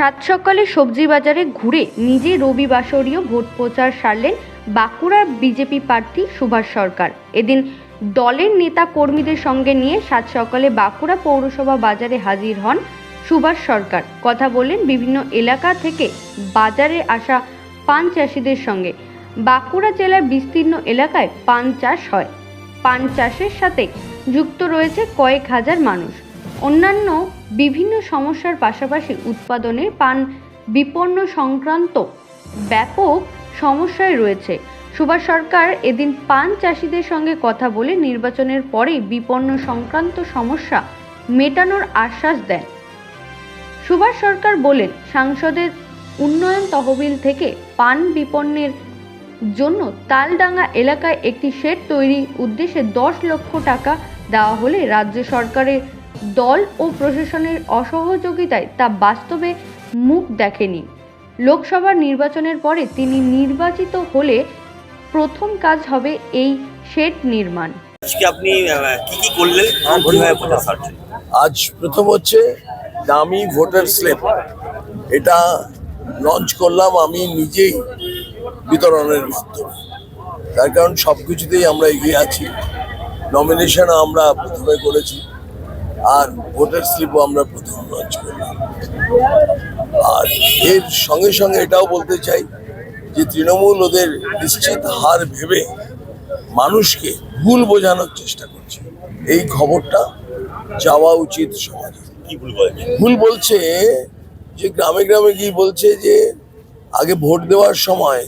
সাত সকালে সবজি বাজারে ঘুরে নিজে রবিবাসরীয় ভোট প্রচার সারলেন বাঁকুড়ার বিজেপি প্রার্থী সুভাষ সরকার। এদিন দলের নেতা কর্মীদের সঙ্গে নিয়ে সাত সকালে বাঁকুড়া পৌরসভা বাজারে হাজির হন সুভাষ সরকার। কথা বললেন বিভিন্ন এলাকা থেকে বাজারে আসা পান চাষিদের সঙ্গে। বাঁকুড়া জেলার বিস্তীর্ণ এলাকায় পান চাষ হয়। পান চাষের সাথে যুক্ত রয়েছে কয়েক হাজার মানুষ। অন্যান্য বিভিন্ন সমস্যার পাশাপাশি উৎপাদনের পান বিপন্ন সংক্রান্ত ব্যাপক সমস্যায় রয়েছে। সুভাষ সরকার এদিন পান চাষিদের সঙ্গে কথা বলে নির্বাচনের পরে বিপন্ন সংক্রান্ত সমস্যা মেটানোর আশ্বাস দেন। সুভাষ সরকার বলেন, সাংসদের উন্নয়ন তহবিল থেকে পান বিপন্নের জন্য তালডাঙ্গা এলাকায় একটি শেড তৈরির উদ্দেশ্যে দশ লক্ষ টাকা দেওয়া হলে রাজ্য সরকারের দল ও প্রশাসনের অসহযোগিতায় তা বাস্তবে মুখ দেখেনি। লোকসভা নির্বাচনের পরে তিনি নির্বাচিত হলে প্রথম কাজ হবে এই শেড নির্মাণ। আজকে আপনি কি কি করলেন? কীভাবে প্রচার সারছেন আজ প্রথম হচ্ছে দামি ভোটার স্লিপ এটা লঞ্চ করলাম আমি নিজেই বিতরণের মাধ্যমে। তার কারণ সব কিছুতেই আমরা এগিয়ে আছি। নমিনেশন আমরা প্রথমে করেছি। আর ভোটার স্লিপও আমরা প্রথম লঞ্চ করলাম। আর এর সঙ্গে সঙ্গে এটাও বলতে চাই যে তৃণমূল ওদের নিশ্চিত হার ভেবে মানুষকে ভুল বোঝানোর চেষ্টা করছে। এই খবরটা যাওয়া উচিত সমাজে। কি ভুল করেছেন ভুল বলছে যে গ্রামে গ্রামে গিয়ে বলছে যে আগে ভোট দেওয়ার সময়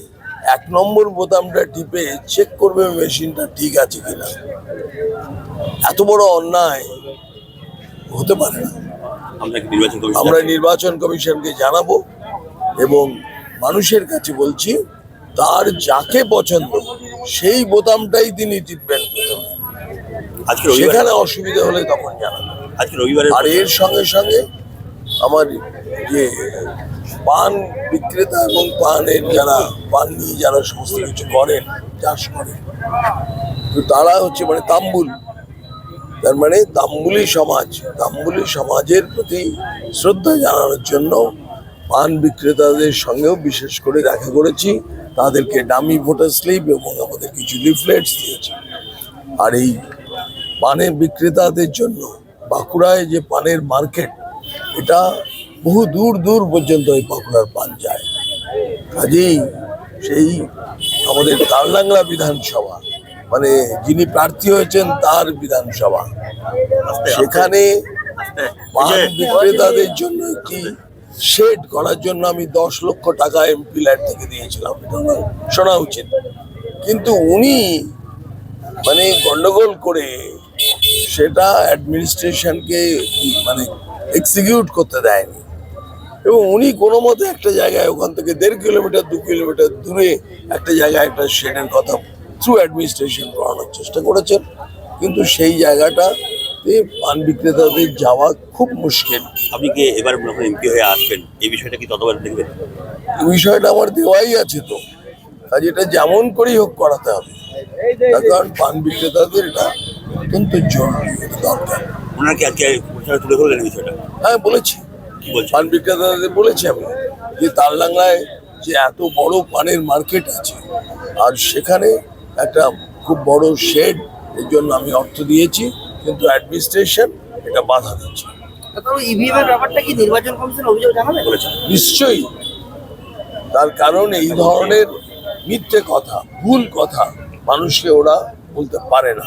এক নম্বর বোতামটা টিপে চেক করবে মেশিনটা ঠিক আছে কিনা। এত বড় অন্যায়। হতে পারে না। আমরা নির্বাচন কমিশনকে জানাব এবং মানুষের কাছে বলছি তার যাকে পছন্দ সেই বোতামটাই তিনি টিপবেন সেখানে অসুবিধা হলে তখন জানাবেন আর এর সঙ্গে সঙ্গে আমার যে পান বিক্রেতা এবং পানের যারা পান নিয়ে যারা সমস্ত কিছু করেন চাষ করেন তো তারা হচ্ছে মানে তাম্বুল। তার মানে তাম্বুলি সমাজ তাম্বুলি সমাজের প্রতি শ্রদ্ধা জানানোর জন্য পান বিক্রেতাদের সঙ্গেও বিশেষ করে দেখা করেছি। তাদেরকে ডামি ভোটার স্লিপ এবং আমাদের কিছু লিফলেটস দিয়েছি। আর এই পানের বিক্রেতাদের জন্য বাঁকুড়ায় যে পানের মার্কেট, এটা বহু দূর দূর পর্যন্ত এই বাঁকুড়ার পান যায়। কাজেই সেই আমাদের তালডাংরা বিধানসভা মানে যিনি প্রার্থী হয়েছেন তার বিধানসভা। সেখানে পান বিক্রেতাদের জন্য একটি শেড করার জন্য আমি দশ লক্ষ টাকা এমপি ল্যাড থেকে দিয়েছিলাম শোনা উচিত। কিন্তু উনি মানে গন্ডগোল করে সেটা অ্যাডমিনিস্ট্রেশনকে মানে এক্সিকিউট করতে দেয়নি। এবং উনি কোনো মতে একটা জায়গায় ওখান থেকে দেড় কিলোমিটার দু কিলোমিটার দূরে একটা জায়গায় একটা শেডের কথা থ্রু অ্যাডমিনিস্ট্রেশন করানোর চেষ্টা করেছেন। কিন্তু সেই জায়গাটাতে পান বিক্রেতাদের যাওয়া খুব মুশকিল। আপনি কি এবার এমপি হয়ে আসবেন? এই বিষয়টা কি ততবার দেখবেন? এই বিষয়টা আমার দেওয়াই আছে তো। কাজে এটা যেমন করেই হোক করাতে হবে। তার কারণ পান বিক্রেতাদের এটা অত্যন্ত জরুরি দরকার। ওনারা কি আজকে তুলে ধরলেন এই বিষয়টা? হ্যাঁ বলেছি। পান বিক্রেতাদের বলেছি আমি যে তালডাংলায় যে এত বড় পানের মার্কেট আছে আর সেখানে একটা খুব বড় শেড এর জন্য আমি অর্থ দিয়েছি কিন্তু অ্যাডমিনিস্ট্রেশন এটা বাধা দিচ্ছে। নিশ্চয়ই। তার কারণ এই ধরনের মিথ্যে কথা ভুল কথা মানুষকে ওরা বলতে পারে না।